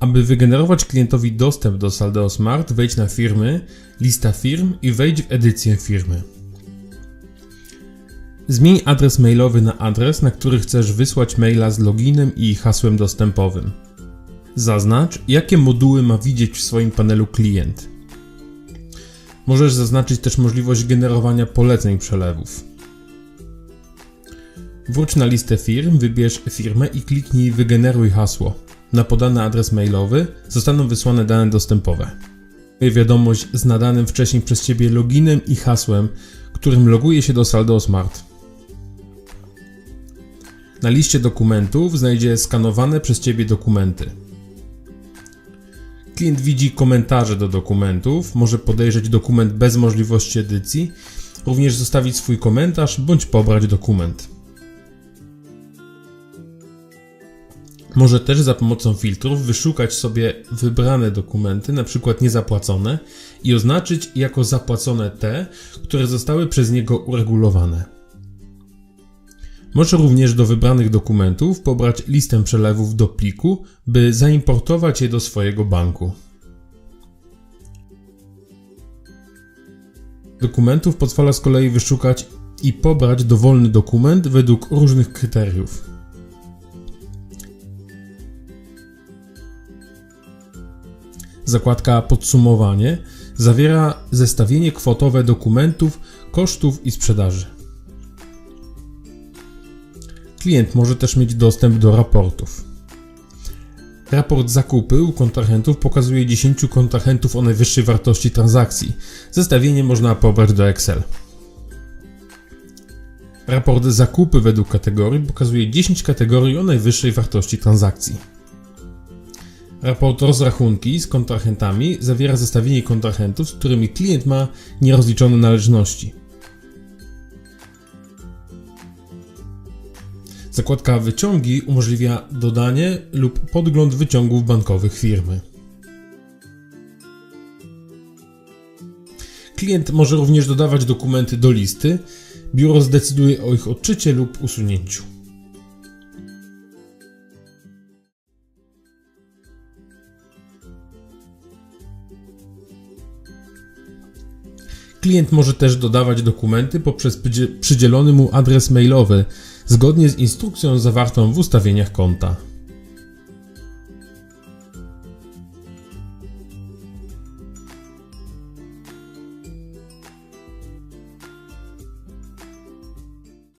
Aby wygenerować klientowi dostęp do Saldeo Smart, wejdź na firmy, lista firm i wejdź w edycję firmy. Zmień adres mailowy na adres, na który chcesz wysłać maila z loginem i hasłem dostępowym. Zaznacz, jakie moduły ma widzieć w swoim panelu klient. Możesz zaznaczyć też możliwość generowania poleceń przelewów. Wróć na listę firm, wybierz firmę i kliknij Wygeneruj hasło. Na podany adres mailowy zostaną wysłane dane dostępowe. Wiadomość z nadanym wcześniej przez Ciebie loginem i hasłem, którym loguje się do Saldo Smart. Na liście dokumentów znajdzie skanowane przez Ciebie dokumenty. Klient widzi komentarze do dokumentów, może podejrzeć dokument bez możliwości edycji, również zostawić swój komentarz bądź pobrać dokument. Może też za pomocą filtrów wyszukać sobie wybrane dokumenty, np. niezapłacone, i oznaczyć jako zapłacone te, które zostały przez niego uregulowane. Może również do wybranych dokumentów pobrać listę przelewów do pliku, by zaimportować je do swojego banku. Dokumentów pozwala z kolei wyszukać i pobrać dowolny dokument według różnych kryteriów. Zakładka Podsumowanie zawiera zestawienie kwotowe dokumentów, kosztów i sprzedaży. Klient może też mieć dostęp do raportów. Raport zakupy u kontrahentów pokazuje 10 kontrahentów o najwyższej wartości transakcji. Zestawienie można pobrać do Excel. Raport zakupy według kategorii pokazuje 10 kategorii o najwyższej wartości transakcji. Raport rozrachunki z kontrahentami zawiera zestawienie kontrahentów, z którymi klient ma nierozliczone należności. Zakładka Wyciągi umożliwia dodanie lub podgląd wyciągów bankowych firmy. Klient może również dodawać dokumenty do listy. Biuro zdecyduje o ich odczycie lub usunięciu. Klient może też dodawać dokumenty poprzez przydzielony mu adres mailowy, zgodnie z instrukcją zawartą w ustawieniach konta.